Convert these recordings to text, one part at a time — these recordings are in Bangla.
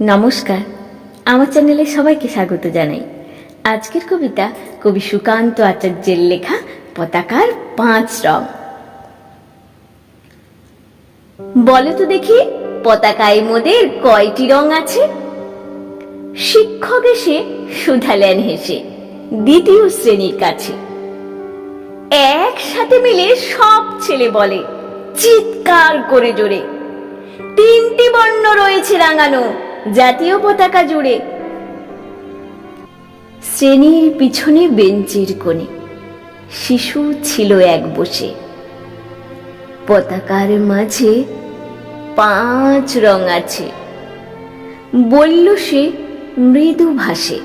নমস্কার। আমার চ্যানেলে সবাইকে স্বাগত জানাই। আজকের কবিতা কবি সুকান্ত আচার্যের লেখা পতাকার পাঁচ রং। বলো তো দেখি, পতাকায় মোদের কয়টি রং আছে? শিক্ষক এসে শুধালেন হেসে, দ্বিতীয় শ্রেণির কাছে। একসাথে মিলে সব ছেলে বলে, চিৎকার করে জোরে। তিনটি বর্ণ রয়েছে রাঙানো জাতীয় পতাকা জুড়ে। শ্রেণির পিছনে বেঞ্চের কোণে শিশু ছিল এক বসে। পতাকার মাঝে পাঁচ রং আছে। বলল সে, মৃদু ভাসে।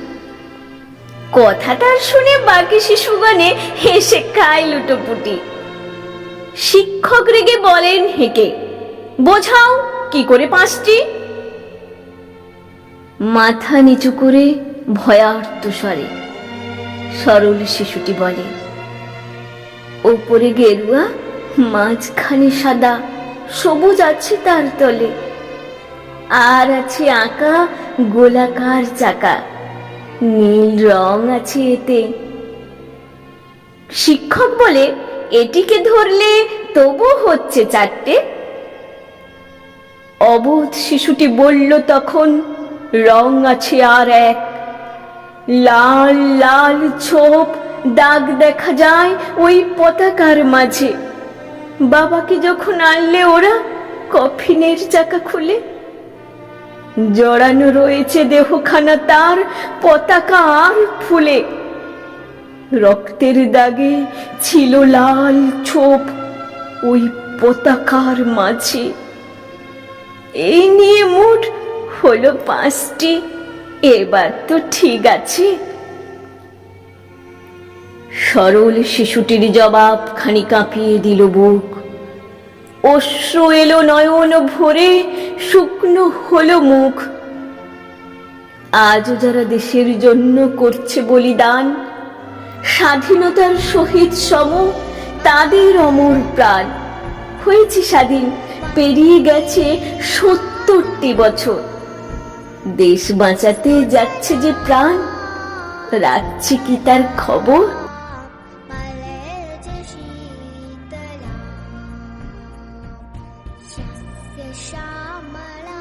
কথাটা শুনে বাকি শিশুগণে হেসে খায় লুটোপুটি। শিক্ষক রেগে বলেন হেঁকে, বোঝাও কি করে পাঁচটি? মাথা নিচু করে ভয়ার্ত স্বরে সরল শিশুটি বলে, ওপরে গেরুয়া, মাঝখানে সাদা, সবুজ আছে তার তলে। আর আছে আঁকা, গোলাকার চাকা। নীল রং আছে এতে। শিক্ষক বলে, এটিকে ধরলে তবু হচ্ছে চারটে। অবোধ শিশুটি বলল তখন রং আছে আর এক। লাল লাল ছোপ, দাগ দেখা যায় ওই পতাকার মাঝে। বাবাকে যখন আনলে ওরা কফিনের চাকা খুলে। জড়ানো রয়েছে দেহখানা তার পতাকা আর ফুলে। রক্তের দাগে ছিল লাল ছোপ ওই পতাকার মাঝে। এই নিয়ে মোট হলো পাঁচটি। এবার তো ঠিক আছে। সরল শিশুটির জবাব খানি কাঁপিয়ে দিল বুক। অশ্রু এলো নয়ন ভরে, শুকনো হলো মুখ। আজও যারা দেশের জন্য করছে বলিদান, স্বাধীনতার সহিত সম, তাদের অমর প্রাণ। হয়েছে স্বাধীন, পেরিয়ে গেছে সত্তরটি বছর। দেশ বাঁচাতে যাচ্ছে যে প্রাণ রাখছে কি তার খবর मलयज शीतला शास्य श्यामला